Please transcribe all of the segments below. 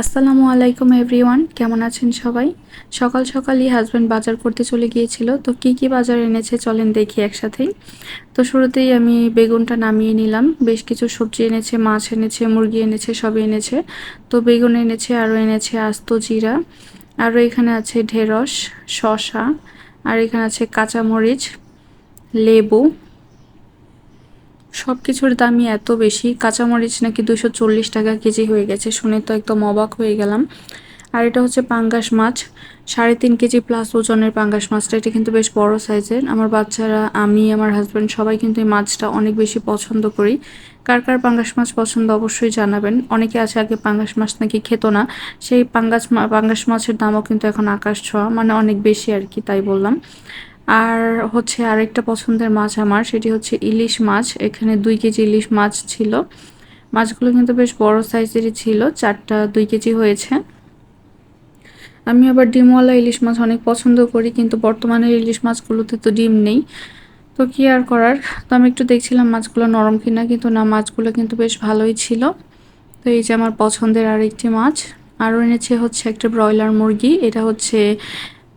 আসসালামু আলাইকুম এভরিওয়ান, কেমন আছেন সবাই? সকাল সকালই হাজব্যান্ড বাজার করতে চলে গিয়েছিল, তো কি কি বাজার এনেছে চলেন দেখি একসাথেই তো শুরুতেই আমি বেগুনটা নামিয়ে নিলাম, বেশ কিছু সবজি এনেছে, মাছ এনেছে, মুরগি এনেছে, সবই এনেছে। তো বেগুন এনেছে, আরও এনেছে আস্ত জিরা, আরও এখানে আছে ঢেঁড়স শশা আর এখানে আছে কাঁচামরিচ, লেবু সব কিছুর দামই এত বেশি। কাঁচামরিচ নাকি দুশো চল্লিশ টাকা কেজি হয়ে গেছে শুনে তো একদম অবাক হয়ে গেলাম। আর এটা হচ্ছে পাঙ্গাস মাছ। সাড়ে তিন কেজি প্লাস ওজনের পাঙ্গাস মাছটা। এটা কিন্তু বেশ বড় সাইজের আমার বাচ্চারা, আমি, আমার হাজব্যান্ড সবাই কিন্তু এই মাছটা অনেক বেশি পছন্দ করি। কার কার পাঙ্গাস মাছ পছন্দ অবশ্যই জানাবেন। অনেকে আছে আগে পাঙ্গাস মাছ নাকি খেত না। সেই পাঙ্গাস পাঙ্গাস মাছের দামও কিন্তু এখন আকাশ ছোঁয়া মানে অনেক বেশি আর কি, তাই বললাম। আর হচ্ছে আরেকটা পছন্দের মাছ আমার, সেটি হচ্ছে ইলিশ মাছ। এখানে দুই কেজি ইলিশ মাছ ছিল। মাছগুলো কিন্তু বেশ বড় সাইজেরই ছিল, চারটা দুই কেজি হয়েছে। আমি আবার ডিমওয়ালা ইলিশ মাছ অনেক পছন্দ করি, কিন্তু বর্তমানে ইলিশ মাছগুলোতে তো ডিম নেই। তো কি আর করার? তো আমি একটু দেখছিলাম মাছগুলো নরম কিনা, কিন্তু না, মাছগুলো কিন্তু বেশ ভালোই ছিল। তো এই যে আমার পছন্দের আরেকটি মাছ। আরও এনেছে হচ্ছে একটা ব্রয়লার মুরগি, এটা হচ্ছে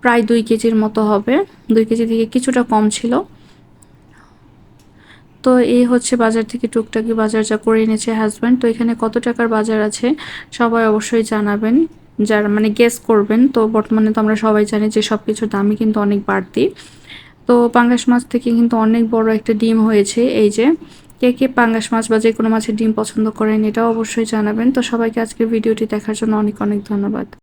প্রায় দুই কেজির মতো হবে। দুই কেজি থেকে কিছুটা কম ছিল। তো এই হচ্ছে বাজার থেকে টুকটাকি বাজার যা করে এনেছে হাজব্যান্ড তো এখানে কত টাকার বাজার আছে সবাই অবশ্যই জানাবেন। যারা মানে গেস করবেন, তো বর্তমানে তো আমরা সবাই জানি যে সব কিছুর দামই কিন্তু অনেক বাড়তি। তো পাঙ্গাস মাছ থেকে কিন্তু অনেক বড় একটা ডিম হয়েছে। এই যে, কে কে পাঙ্গাস মাছ বা যে কোনো মাছের ডিম পছন্দ করেন, এটাও অবশ্যই জানাবেন। তো সবাইকে আজকের ভিডিওটি দেখার জন্য অনেক অনেক ধন্যবাদ।